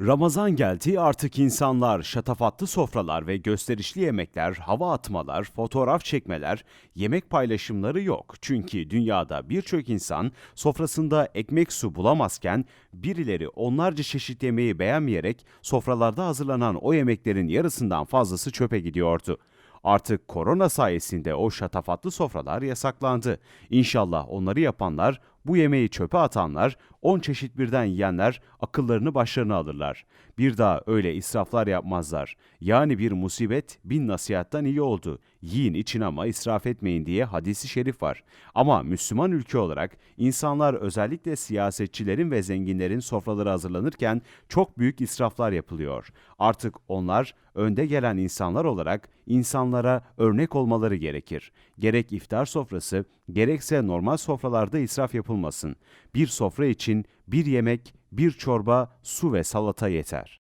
Ramazan geldi artık insanlar şatafatlı sofralar ve gösterişli yemekler, hava atmalar, fotoğraf çekmeler, yemek paylaşımları yok. Çünkü dünyada birçok insan sofrasında ekmek su bulamazken birileri onlarca çeşit yemeği beğenmeyerek sofralarda hazırlanan o yemeklerin yarısından fazlası çöpe gidiyordu. Artık korona sayesinde o şatafatlı sofralar yasaklandı. İnşallah onları yapanlar, bu yemeği çöpe atanlar, 10 çeşit birden yiyenler akıllarını başlarına alırlar. Bir daha öyle israflar yapmazlar. Yani bir musibet bin nasihattan iyi oldu. Yiyin için ama israf etmeyin diye hadisi şerif var. Ama Müslüman ülke olarak insanlar özellikle siyasetçilerin ve zenginlerin sofraları hazırlanırken çok büyük israflar yapılıyor. Artık onlar önde gelen insanlar olarak insanlara örnek olmaları gerekir. Gerek iftar sofrası, gerekse normal sofralarda israf yapılmasın. Bir sofra için bir yemek, bir çorba, su ve salata yeter.